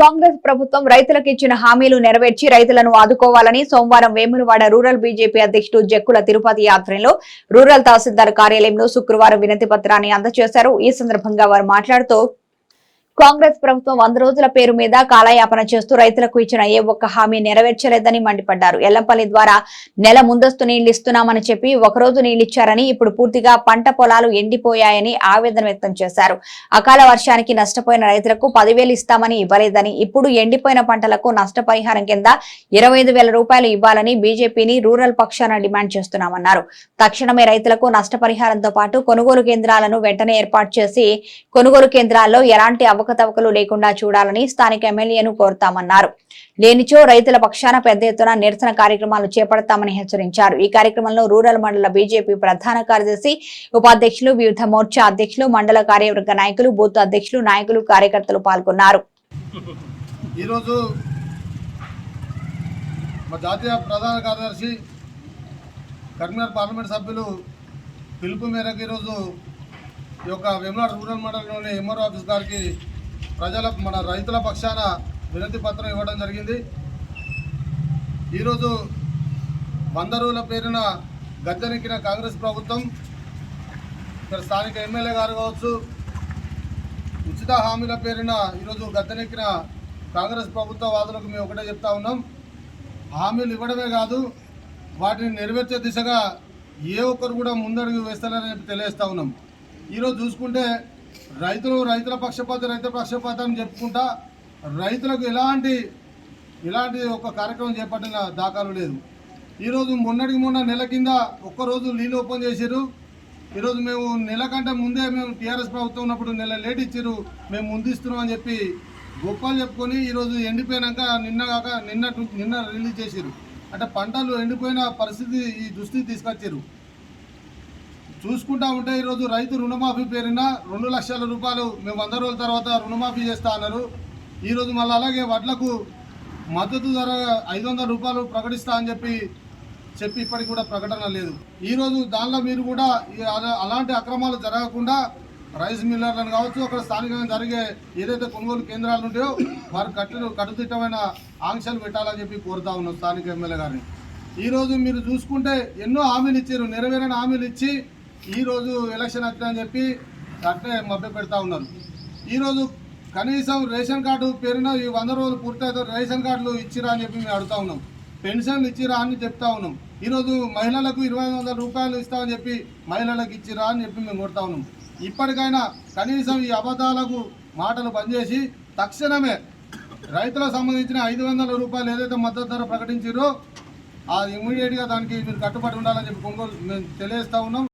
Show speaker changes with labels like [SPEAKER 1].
[SPEAKER 1] కాంగ్రెస్ ప్రభుత్వం రైతులకు ఇచ్చిన హామీలు నెరవేర్చి రైతులను ఆదుకోవాలని సోమవారం వేములవాడ రూరల్ బీజేపీ అధ్యక్షుడు జక్కుల తిరుపతి యాత్రలో రూరల్ తహసీల్దార్ కార్యాలయంలో శుక్రవారం వినతి పత్రాన్ని అందజేశారు. ఈ సందర్భంగా వారు మాట్లాడుతూ కాంగ్రెస్ ప్రభుత్వం వంద రోజుల పేరు మీద కాలయాపన చేస్తూ రైతులకు ఇచ్చిన ఏ ఒక్క హామీ నెరవేర్చలేదని మండిపడ్డారు. ఎల్లంపల్లి ద్వారా నెల ముందస్తు నీళ్ళు ఇస్తున్నామని చెప్పి ఒక రోజు నీళ్ళిచ్చారని ఇప్పుడు పూర్తిగా పంట పొలాలు ఎండిపోయాయని ఆవేదన వ్యక్తం చేశారు. అకాల వర్షానికి నష్టపోయిన రైతులకు పదివేలు ఇస్తామని ఇవ్వలేదని ఇప్పుడు ఎండిపోయిన పంటలకు నష్టపరిహారం కింద ఇరవై వేల రూపాయలు ఇవ్వాలని బీజేపీని రూరల్ పక్షాన డిమాండ్ చేస్తున్నామన్నారు. తక్షణమే రైతులకు నష్టపరిహారంతో పాటు కొనుగోలు కేంద్రాలను వెంటనే ఏర్పాటు చేసి కొనుగోలు కేంద్రాల్లో ఎలాంటి అవకాశం అవకతవకలు లేకుండా చూడాలని స్థానిక ఎమ్మెల్యేను కోరుతామన్నారు. లేనిచో రైతుల పక్షాన పెద్ద ఎత్తున నిరసన కార్యక్రమాలు చేపడతామని హెచ్చరించారు. ఈ కార్యక్రమంలో రూరల్ మండల బీజేపీ ప్రధాన కార్యదర్శి ఉపాధ్యక్షులు వివిధ మోర్చా అధ్యక్షులు మండల కార్యవర్గ నాయకులు బూత్ అధ్యక్షులు నాయకులు కార్యకర్తలు పాల్గొన్నారు.
[SPEAKER 2] ఈరోజు మా జాతీయ ప్రధాన కార్యదర్శి కరీంనగర్ పార్లమెంట్ సభ్యులు పిలుపు మేరకు ఈరోజు ఈ యొక్క వెమ్లాడ్ రూరల్ మండలంలోని ఎంఆర్ఓ ఆఫీస్ గారికి ప్రజల మన రైతుల పక్షాన వినతి పత్రం ఇవ్వడం జరిగింది. ఈరోజు వంద రోజుల పేరున గద్దెనెక్కిన కాంగ్రెస్ ప్రభుత్వం ఇక్కడ స్థానిక ఎమ్మెల్యే గారు కావచ్చు ఉచిత హామీల పేరున ఈరోజు గద్దెనెక్కిన కాంగ్రెస్ ప్రభుత్వ వాదులకు మేము ఒకటే చెప్తా ఉన్నాం. హామీలు ఇవ్వడమే కాదు వాటిని నెరవేర్చే దిశగా ఏ ఒక్కరు కూడా ముందడుగు వేస్తారని తెలియజేస్తా ఉన్నాం. ఈరోజు చూసుకుంటే రైతులు రైతుల పక్షపాత రైతుల పక్షపాతం అని చెప్పుకుంటా రైతులకు ఎలాంటి ఇలాంటి ఒక కార్యక్రమం చేపట్టిన దాఖలు లేదు. ఈరోజు మొన్నటికి మొన్న నెల కింద ఒక్కరోజు నీళ్ళు ఓపెన్ చేశారు ఈరోజు మేము నెల కంటే ముందే మేము టీఆర్ఎస్ ప్రభుత్వం ఉన్నప్పుడు నెల లేట్ ఇచ్చారు మేము ముందిస్తున్నాం అని చెప్పి గొప్పలు చెప్పుకొని ఈరోజు ఎండిపోయినాక నిన్న కాక నిన్న నిన్న రిలీజ్ చేశారు అంటే పంటలు ఎండిపోయిన పరిస్థితి ఈ దుస్థితి తీసుకొచ్చారు చూసుకుంటా ఉంటే ఈరోజు రైతు రుణమాఫీ పేరున రెండు లక్షల రూపాయలు మేము వంద రోజుల తర్వాత రుణమాఫీ చేస్తా అన్నారు. ఈరోజు మళ్ళీ అలాగే వడ్లకు మద్దతు ధర ఐదు వందల రూపాయలు ప్రకటిస్తా అని చెప్పి చెప్పి ఇప్పటికి కూడా ప్రకటన లేదు. ఈరోజు దానిలో మీరు కూడా అలాంటి అక్రమాలు జరగకుండా రైస్ మిల్లర్లను కావచ్చు అక్కడ స్థానికంగా జరిగే ఏదైతే కొనుగోలు కేంద్రాలు ఉంటాయో వారు కట్టు కట్టుదిట్టమైన ఆంక్షలు పెట్టాలని చెప్పి కోరుతా ఉన్నాం స్థానిక ఎమ్మెల్యే గారిని. ఈరోజు మీరు చూసుకుంటే ఎన్నో హామీలు ఇచ్చారు నెరవేరని హామీలు ఇచ్చి ఈరోజు ఎలక్షన్ వచ్చిందని చెప్పి అట్లే మభ్య పెడతా ఉన్నారు. ఈరోజు కనీసం రేషన్ కార్డు పేరున ఈ వంద రోజులు పూర్తయితే రేషన్ కార్డులు ఇచ్చిరా అని చెప్పి మేము అడుగుతా ఉన్నాం. పెన్షన్లు ఇచ్చిరా అని చెప్తా ఉన్నాం. ఈరోజు మహిళలకు ఇరవై ఐదు వందల రూపాయలు ఇస్తామని చెప్పి మహిళలకు ఇచ్చిరా అని చెప్పి మేము కొడతా ఉన్నాం. ఇప్పటికైనా కనీసం ఈ అబద్ధాలకు మాటలు పనిచేసి చేసి తక్షణమే రైతులకు సంబంధించిన ఐదు వందల రూపాయలు ఏదైతే మద్దతు ధర ప్రకటించారో అది ఇమీడియట్గా దానికి మీరు కట్టుబడి ఉండాలని చెప్పి కొనుగోలు మేము తెలియజేస్తా ఉన్నాం.